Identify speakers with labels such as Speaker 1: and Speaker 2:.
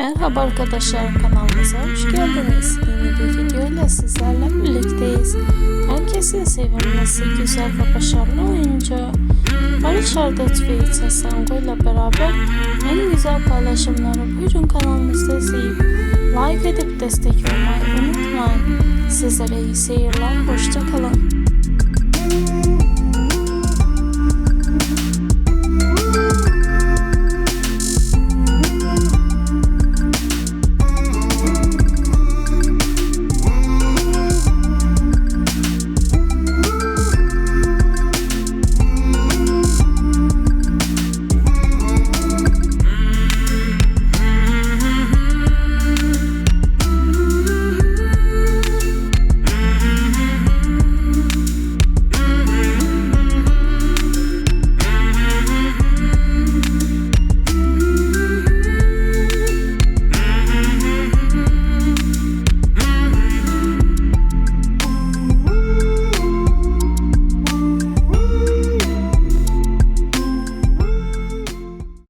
Speaker 1: Merhaba arkadaşlar kanalımıza hoş geldiniz. Yeni bir video ile sizlerle birlikteyiz. Herkesin sevilmesi güzel ve başarılı oyuncu Barış Arduç ve İlse Sango ile beraber en güzel paylaşımları buyurun kanalımızda izleyip like edip destek olmayı unutmayın. Sizlere iyi seyirler, hoşça kalın.